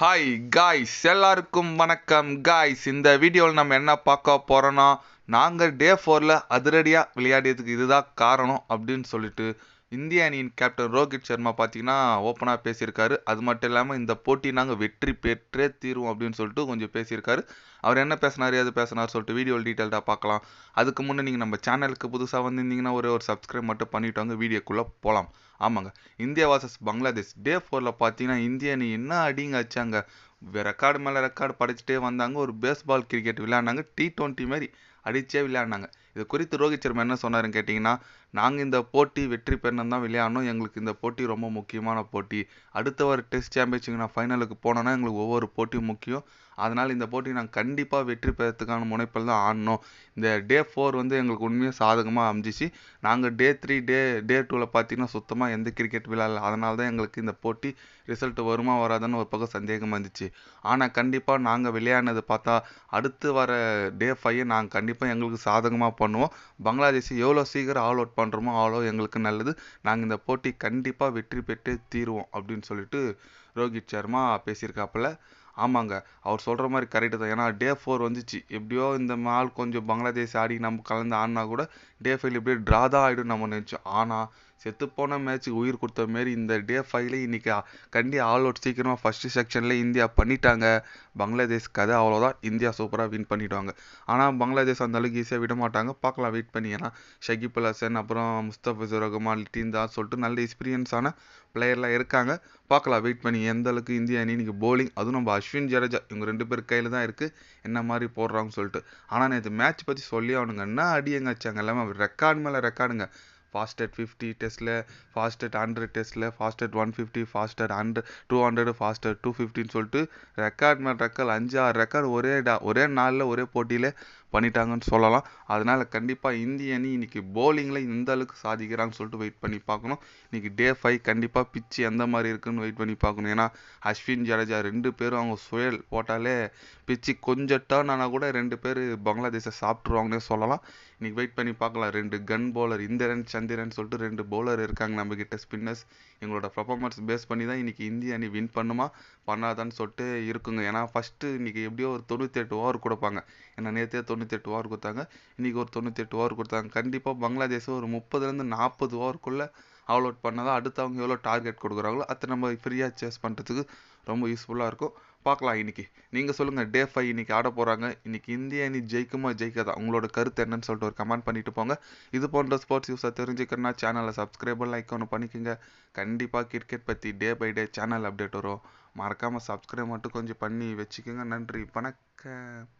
Hi guys எல்லாருக்கும் வணக்கம். Guys இந்த வீடியோவில் நம்ம என்ன பார்க்க போகிறோன்னா நாங்கள் டே ஃபோரில் அதிரடியாக விளையாடியதுக்கு இதுதான் காரணம் அப்படின்னு சொல்லிட்டு இந்திய அணியின் கேப்டன் ரோஹித் சர்மா பார்த்தீங்கன்னா ஓப்பனாக பேசியிருக்காரு. அது மட்டும் இல்லாமல் இந்த போட்டி நாங்கள் வெற்றி பெற்றே தீரும் அப்படின்னு சொல்லிட்டு கொஞ்சம் பேசியிருக்காரு. அவர் என்ன பேசினார் எது பேசினார் சொல்லிட்டு வீடியோ டீட்டெயில்டாக பார்க்கலாம். அதுக்கு முன்னே நீங்கள் நம்ம சேனலுக்கு புதுசாக வந்திருந்தீங்கன்னா ஒரே ஒரு சப்ஸ்கிரைப் மட்டும் பண்ணிட்டு வாங்க. வீடியோக்குள்ளே போகலாம் ஆமாங்க. India versus Bangladesh. டே ஃபோரில் பார்த்தீங்கன்னா இந்திய அணி என்ன அடிங்க வச்சாங்க ரெக்கார்டு மேலே ரெக்கார்டு படிச்சுட்டே வந்தாங்க. ஒரு பேஸ்பால் கிரிக்கெட் விளையாடினாங்க டி டுவெண்ட்டி மாதிரி அடித்தே விளையாடினாங்க இது குறித்து ரோஹித் சர்மா என்ன சொன்னாருன்னு கேட்டிங்கன்னா நாங்கள் இந்த போட்டி வெற்றி பெறணும் தான் விளையாடணும். எங்களுக்கு இந்த போட்டி ரொம்ப முக்கியமான போட்டி. அடுத்த ஒரு டெஸ்ட் சாம்பியன்ஷிப் நான் ஃபைனலுக்கு போனோன்னா எங்களுக்கு ஒவ்வொரு போட்டியும் முக்கியம். அதனால் இந்த போட்டி நாங்கள் கண்டிப்பாக வெற்றி பெறத்துக்கான முனைப்பில் தான் ஆடணும். இந்த டே ஃபோர் வந்து எங்களுக்கு உண்மையாக சாதகமாக அமைஞ்சிச்சு. நாங்கள் டே த்ரீ டே டே டூவில் பார்த்தீங்கன்னா சுத்தமாக எந்த கிரிக்கெட் விளையாடல. அதனால தான் எங்களுக்கு இந்த போட்டி ரிசல்ட் வருமா வராதுன்னு ஒரு பக்கம் சந்தேகமாக இருந்துச்சு. ஆனால் கண்டிப்பாக நாங்கள் விளையாடினது பார்த்தா அடுத்து வர டே ஃபைவை நாங்கள் கண்டிப்பாக எங்களுக்கு சாதகமாக பண்ணுவோம். பங்களாதேஷ் எவ்வளோ சீக்கிரம் ஆல் அவுட் பண்ணுறோமோ அவ்வளோ எங்களுக்கு நல்லது. நாங்கள் இந்த போட்டி கண்டிப்பாக வெற்றி பெற்றே தீருவோம் அப்படின்னு சொல்லிட்டு ரோஹித் சர்மா பேசியிருக்காப்புல. ஆமாங்க அவர் சொல்கிற மாதிரி கரெக்டு தான். ஏன்னா டே ஃபோர் வந்துச்சு. எப்படியோ இந்த நாள் கொஞ்சம் பங்களாதேஷ் ஆடி நம்ம கலந்து ஆடினா கூட டே ஃபைவ் எப்படியோ ட்ரா தான் ஆகிடும் நம்ம நினச்சோம். ஆனால் செத்துப்போன மேட்ச்சுக்கு உயிர் கொடுத்த மாரி இந்த டே ஃபைவ்ல இன்னைக்கு கண்டி ஆல் அவுட் சீக்கிரமாக ஃபஸ்ட்டு செக்ஷனில் இந்தியா பண்ணிட்டாங்க. பங்களாதேஷ் கதை அவ்வளோதான் இந்தியா சூப்பராக வின் பண்ணிவிடுவாங்க ஆனால் பங்களாதேஷ் அந்த அளவுக்கு ஈஸியாக விட மாட்டாங்க. பார்க்கலாம் வெயிட் பண்ணி. ஏன்னா ஷகிப் அல் ஹசன் அப்புறம் முஸ்தபிசுர் ரகுமான் டீந்தா சொல்லிட்டு நல்ல எக்ஸ்பீரியன்ஸான பிளேயர்லாம் இருக்காங்க. பார்க்கலாம் வெயிட் பண்ணி. எந்த அளவுக்கு இந்தியா அணி இன்னைக்கு போலிங் அதுவும் நம்ம அஸ்வின் ஜடேஜா இவங்க ரெண்டு பேர் கையில் தான் இருக்குது என்ன மாதிரி போடுறாங்கன்னு சொல்லிட்டு. ஆனால் நேற்று மேட்ச் பற்றி சொல்லி அவனுங்க என்ன அடி எங்க வச்சாங்க? எல்லாமே ரெக்கார்டு மேலே ரெக்கார்டுங்க ஃபாஸ்டட் ஃபிஃப்டி டெஸ்ட்டில் ஃபாஸ்டட் ஹண்ட்ரட் டெஸ்ட்டில் fastest one fifty fastest hundred two hundred fastest two ஃபிஃப்டின்னு சொல்லிட்டு ரெக்கார்ட் மேல் ரெக்கார்ட் அஞ்சு ஆறு ரெக்கார்டு ஒரே டா ஒரே நாளில் ஒரே போட்டியில் பண்ணிட்டாங்கன்னு சொல்லலாம். அதனால் கண்டிப்பாக இந்திய அணி இன்னைக்கு போலிங்கில் இந்த அளவுக்கு சாதிக்கிறாங்கன்னு சொல்லிட்டு வெயிட் பண்ணி பார்க்கணும். இன்னைக்கு டே ஃபைவ் கண்டிப்பாக பிச்சு எந்த மாதிரி இருக்குன்னு வெயிட் பண்ணி பார்க்கணும். ஏன்னா அஸ்வின் ஜடேஜா ரெண்டு பேரும் அவங்க சுயல் போட்டாலே பிச்சு கொஞ்சம் டேர்ன் ஆனால் கூட ரெண்டு பேர் பங்களாதேஷை சாப்பிட்ருவாங்கன்னே சொல்லலாம். இன்னைக்கு வெயிட் பண்ணி பார்க்கலாம். ரெண்டு கன் பவுலர் இந்திரன் சந்திரன் சொல்லிட்டு ரெண்டு பவுலர் இருக்காங்க நம்ம கிட்ட ஸ்பின்னர்ஸ் எங்களோட பர்ஃபார்மன்ஸ் பேஸ் பண்ணி தான் இன்றைக்கி இந்திய அணி வின் பண்ணுமா? பண்ணாதான்னு சொல்லிட்டு இருக்குங்க. ஏன்னா ஃபஸ்ட்டு இன்றைக்கி எப்படியோ ஒரு தொண்ணூற்றி எட்டு ஓவர் கொடுப்பாங்க. ஏன்னா நேற்றே தொண்ணூற்றி எட்டு ஓவர் கொடுத்தாங்க. இன்றைக்கி ஒரு தொண்ணூற்றி ஓவர் கொடுத்தாங்க. கண்டிப்பாக பங்களாதேஷ் ஒரு முப்பதுலேருந்து நாற்பது ஓவருக்குள்ளே ஆல் அவுட் பண்ணாதான் அடுத்து அவங்க எவ்வளோ டார்கெட் கொடுக்குறாங்களோ அதை நம்ம ஃப்ரீயாக சேஸ் பண்ணுறதுக்கு ரொம்ப யூஸ்ஃபுல்லாக இருக்கும். பார்க்கலாம் இன்னைக்கு. நீங்கள் சொல்லுங்கள் டே ஃபைவ் இன்னைக்கு ஆட போகிறாங்க இன்னைக்கு இந்திய அணி ஜெயிக்குமா ஜெயிக்காதா? உங்களோட கருத்து என்னன்னு சொல்லிட்டு ஒரு கமெண்ட் பண்ணிட்டு போங்க. இது போன்ற ஸ்போர்ட்ஸ் யூஸை தெரிஞ்சுக்கணும்னா சேனலை சப்ஸ்கிரைபர் லைக் ஒன்று பண்ணிக்கோங்க. கண்டிப்பாக கிரிக்கெட் பற்றி day by day channel update வரும். மறக்காமல் சப்ஸ்கிரைப் மட்டும் கொஞ்சம் பண்ணி வச்சுக்கோங்க. நன்றி வணக்கம்.